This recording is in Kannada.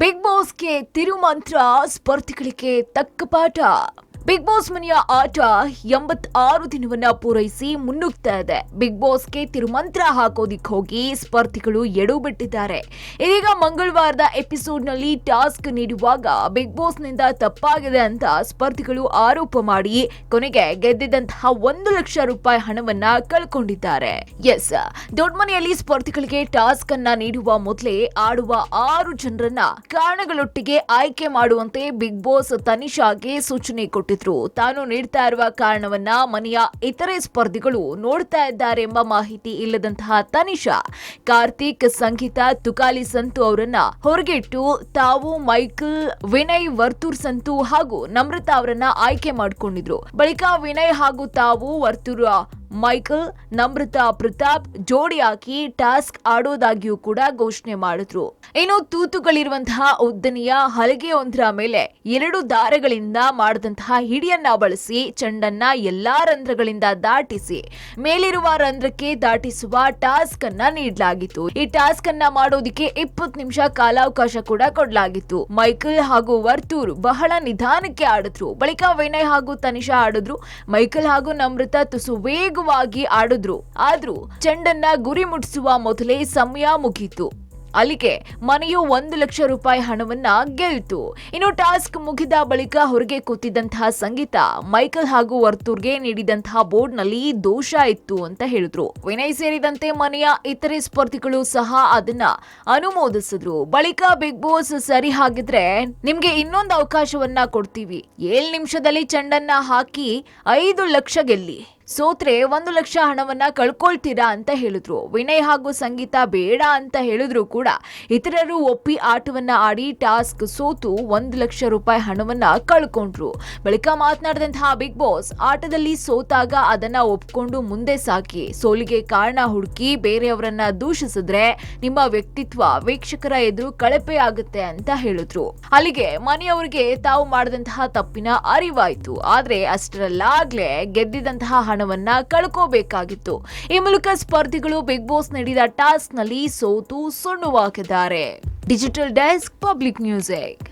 ಬಿಗ್ ಬಾಸ್ಗೆ ತಿರುಮಂತ್ರ ಸ್ಪರ್ಧಿಗಳಿಗೆ ತಕ್ಕ ಪಾಠ. ಬಿಗ್ ಬಾಸ್ ಮನೆಯ ಆಟ ಎಂಬತ್ತಾರು ದಿನವನ್ನ ಪೂರೈಸಿ ಮುನ್ನುಗ್ತಾ ಇದೆ. ಬಿಗ್ ಬಾಸ್ಗೆ ತಿರುಮಂತ್ರ ಹಾಕೋದಿಕ್ ಹೋಗಿ ಸ್ಪರ್ಧಿಗಳು ಎಡು ಬಿಟ್ಟಿದ್ದಾರೆ ಇದೀಗ ಮಂಗಳವಾರದ ಎಪಿಸೋಡ್ನಲ್ಲಿ ಟಾಸ್ಕ್ ನೀಡುವಾಗ ಬಿಗ್ ಬಾಸ್ನಿಂದ ತಪ್ಪಾಗಿದೆ ಅಂತ ಸ್ಪರ್ಧಿಗಳು ಆರೋಪ ಮಾಡಿ ಕೊನೆಗೆ ಗೆದ್ದಿದ್ದಂತಹ ಒಂದು ಲಕ್ಷ ರೂಪಾಯಿ ಹಣವನ್ನ ಕಳ್ಕೊಂಡಿದ್ದಾರೆ. ಎಸ್ ದೊಡ್ಡ ಮನೆಯಲ್ಲಿ ಸ್ಪರ್ಧಿಗಳಿಗೆ ಟಾಸ್ಕ್ ಅನ್ನ ನೀಡುವ ಮೊದಲೇ ಆಡುವ ಆರು ಜನರನ್ನ ಕಾರಣಗಳೊಟ್ಟಿಗೆ ಆಯ್ಕೆ ಮಾಡುವಂತೆ ಬಿಗ್ ಬಾಸ್ ತನಿಷಾಗೆ ಸೂಚನೆ ಕೊಟ್ಟಿದ್ರು. ತಾನು ನೀಡ್ತಾ ಇರುವ ಕಾರಣವನ್ನ ಮನೆಯ ಇತರೆ ಸ್ಪರ್ಧಿಗಳು ನೋಡ್ತಾ ಇದ್ದಾರೆ ಎಂಬ ಮಾಹಿತಿ ಇಲ್ಲದಂತಹ ತನಿಷಾ, ಕಾರ್ತಿಕ್, ಸಂಗೀತ, ತುಕಾಲಿ ಸಂತು ಅವರನ್ನ ಹೊರಗಿಟ್ಟು ತಾವು ಮೈಕಲ್, ವಿನಯ್, ವರ್ತೂರ್ ಸಂತು ಹಾಗೂ ನಮ್ರತಾ ಅವರನ್ನ ಆಯ್ಕೆ ಮಾಡಿಕೊಂಡಿದ್ರು. ಬಳಿಕ ವಿನಯ್ ಹಾಗೂ ತಾವು ವರ್ತೂರ್ ಮೈಕಲ್, ನಮ್ರತಾ, ಪ್ರತಾಪ್ ಜೋಡಿ ಹಾಕಿ ಟಾಸ್ಕ್ ಆಡೋದಾಗಿಯೂ ಕೂಡ ಘೋಷಣೆ ಮಾಡಿದ್ರು. ಇನ್ನು ತೂತುಗಳಿರುವಂತಹ ಉದ್ದನೆಯ ಹಲಗೆಯೊಂದರ ಮೇಲೆ ಎರಡು ದಾರಗಳಿಂದ ಮಾಡಿದಂತಹ ಹಿಡಿಯನ್ನ ಬಳಸಿ ಚೆಂಡನ್ನ ಎಲ್ಲಾ ರಂಧ್ರಗಳಿಂದ ದಾಟಿಸಿ, ಮೇಲಿರುವ ರಂಧ್ರಕ್ಕೆ ದಾಟಿಸುವ ಟಾಸ್ಕ್ ಅನ್ನ ನೀಡಲಾಗಿತ್ತು. ಈ ಟಾಸ್ಕ್ ಅನ್ನ ಮಾಡೋದಿಕ್ಕೆ ಇಪ್ಪತ್ತು ನಿಮಿಷ ಕಾಲಾವಕಾಶ ಕೂಡ ಕೊಡಲಾಗಿತ್ತು. ಮೈಕಲ್ ಹಾಗೂ ವರ್ತೂರ್ ಬಹಳ ನಿಧಾನಕ್ಕೆ ಆಡಿದ್ರು. ಬಳಿಕ ವಿನಯ್ ಹಾಗೂ ತನಿಷಾ ಆಡಿದ್ರು. ಮೈಕಲ್ ಹಾಗೂ ನಮ್ರತಾ ತುಸು ವೇಗವಾಗಿ ಆಡಿದ್ರು. ಆದ್ರೂ ಚೆಂಡನ್ನ ಗುರಿ ಮುಟ್ಟಿಸುವ ಮೊದಲೇ ಸಮಯ ಮುಗೀತು. ಅಲ್ಲಿಗೆ ಮನೆಯು ಒಂದು ಲಕ್ಷ ರೂಪಾಯಿ ಹಣವನ್ನ ಗೆಲ್ತು. ಇನ್ನು ಟಾಸ್ಕ್ ಮುಗಿದ ಬಳಿಕ ಹೊರಗೆ ಕೂತಿದ್ದಂತಹ ಸಂಗೀತ, ಮೈಕಲ್ ಹಾಗೂ ವರ್ತೂರ್ಗೆ ನೀಡಿದಂತಹ ಬೋರ್ಡ್ನಲ್ಲಿ ದೋಷ ಇತ್ತು ಅಂತ ಹೇಳಿದ್ರು. ವಿನಯ್ ಸೇರಿದಂತೆ ಮನೆಯ ಇತರೆ ಸ್ಪರ್ಧಿಗಳು ಸಹ ಅದನ್ನ ಅನುಮೋದಿಸಿದ್ರು. ಬಳಿಕ ಬಿಗ್ ಬಾಸ್ ಸರಿ ಹಾಗಿದ್ರೆ ನಿಮ್ಗೆ ಇನ್ನೊಂದು ಅವಕಾಶವನ್ನ ಕೊಡ್ತೀವಿ. ಏಳು ನಿಮಿಷದಲ್ಲಿ ಚೆಂಡನ್ನ ಹಾಕಿ ಐದು ಲಕ್ಷ ಗೆಲ್ಲಿ. ಸೋತ್ರೆ ಒಂದು ಲಕ್ಷ ಹಣವನ್ನ ಕಳ್ಕೊಳ್ತೀರಾ ಅಂತ ಹೇಳಿದ್ರು. ವಿನಯ್ ಹಾಗೂ ಸಂಗೀತ ಬೇಡ ಅಂತ ಹೇಳಿದ್ರು ಕೂಡ. ಇತರರು ಒಪ್ಪಿ ಆಟವನ್ನ ಆಡಿ ಟಾಸ್ಕ್ ಸೋತು ಒಂದು ಲಕ್ಷ ರೂಪಾಯಿ ಹಣವನ್ನ ಕಳ್ಕೊಂಡ್ರು. ಬಳಿಕ ಮಾತನಾಡಿದಂತಹ ಬಿಗ್ ಬಾಸ್, ಆಟದಲ್ಲಿ ಸೋತಾಗ ಅದನ್ನ ಒಪ್ಕೊಂಡು ಮುಂದೆ ಸಾಕಿ. ಸೋಲಿಗೆ ಕಾರಣ ಹುಡುಕಿ ಬೇರೆಯವರನ್ನ ದೂಷಿಸಿದ್ರೆ ನಿಮ್ಮ ವ್ಯಕ್ತಿತ್ವ ವೀಕ್ಷಕರ ಎದುರು ಕಳಪೆ ಆಗುತ್ತೆ ಅಂತ ಹೇಳಿದ್ರು. ಅಲ್ಲಿಗೆ ಮನೆಯವರಿಗೆ ತಾವು ಮಾಡಿದಂತಹ ತಪ್ಪಿನ ಅರಿವಾಯ್ತು. ಆದ್ರೆ ಅಷ್ಟರಲ್ಲಾಗ್ಲೇ ಗೆದ್ದಿದಂತಹ ಹಣವನ್ನ ಕಳ್ಕೋಬೇಕಾಗಿತ್ತು. ಈ ಮೂಲಕ ಸ್ಪರ್ಧಿಗಳು ಬಿಗ್ ಬಾಸ್ ನೀಡಿದ ಟಾಸ್ಕ್ನಲ್ಲಿ ಸೋತು ಸುಣ್ಣವಾಗಿದ್ದಾರೆ ಡಿಜಿಟಲ್ ಡೆಸ್ಕ್ ಪಬ್ಲಿಕ್ ಮ್ಯೂಸಿಕ್.